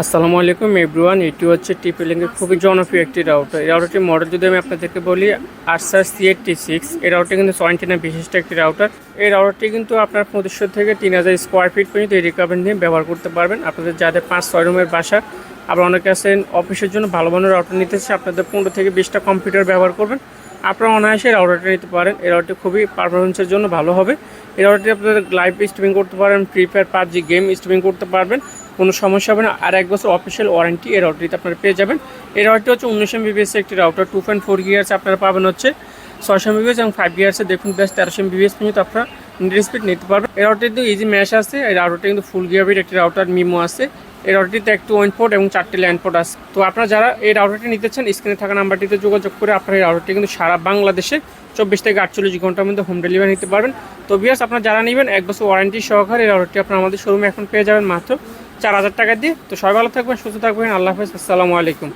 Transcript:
আসসালামু আলাইকুম এভরিওয়ান, এটি হচ্ছে টিপিলিংয়ের খুবই জনপ্রিয় একটি রাউটার এই রাউটারটির মডেল যদি আমি আপনাদেরকে বলি আরসার সি এইটটি সিক্স এই রাউটারটি কিন্তু সোয়ান্টিনা বিশিষ্ট একটি রাউটার এই রাউটারটি কিন্তু আপনার পঁচিশশো থেকে তিন হাজার স্কোয়ার ফিট পর্যন্ত এই রিকাভার নিয়ে ব্যবহার করতে পারবেন। আপনাদের যাদের পাঁচ ছয় রুমের বাসা, আবার অনেকে আছেন অফিসের জন্য ভালো মানের রাউটার নিতে চাচ্ছে আপনাদের পনেরো থেকে বিশটা কম্পিউটার ব্যবহার করবেন। আপনারা অনায়াসে রাউটারটা নিতে পারেন। এই রাউটারটি খুবই পারফরমেন্সের জন্য ভালো হবে। এই রাউটারটি আপনাদের লাইভ স্ট্রিমিং করতে পারেন free fire PUBG game streaming করতে পারবেন। কোনো সমস্যা হবে না। আর এক বছর অফিসিয়াল ওয়ারেন্টি এই রাউটারটিতে আপনারা পেয়ে যাবেন। এই রাউটারটি হচ্ছে উনিশ এম এমবিবিএস একটি router two point four gears আপনারা পাবেন হচ্ছে ছয়শো এমবিবিএস এবং ফাইভ গিয়ার্সে দেখুন বেশ তেরোশো এমবিবিএস পর্যন্ত আপনারা নেট স্পিড নিতে পারবেন। এই রাউটারটি কিন্তু ইজি ম্যাশ আছে। এই রাউটারটি কিন্তু ফুল গিয়ারবিট একটি রাউটার মিমো আছে। এই রাউটারটিতে একটু ওয়ান পোর্ট এবং চারটি ল্যান্ড পোর্ট আছে। তো আপনারা যারা এই রাউটারটি নিতে চান স্ক্রিনে থাকা নাম্বারটিতে যোগাযোগ করে আপনারা এই রাউটারটি কিন্তু সারা বাংলাদেশে চব্বিশ থেকে আটচল্লিশ ঘণ্টার মধ্যে হোম ডেলিভারি নিতে পারবেন। তো বিয়াস আপনারা যারা নেবেন, এক বছর ওয়ারেন্টি সহকারে এই রাউটারটি আপনারা আমাদের শোরুমে এখন পেয়ে যাবেন মাত্র চার হাজার টাকা দিয়ে। তো সবাই ভালো থাকবেন সুস্থ থাকবেন। আল্লাহ হাফেজ। আসসালামু আলাইকুম।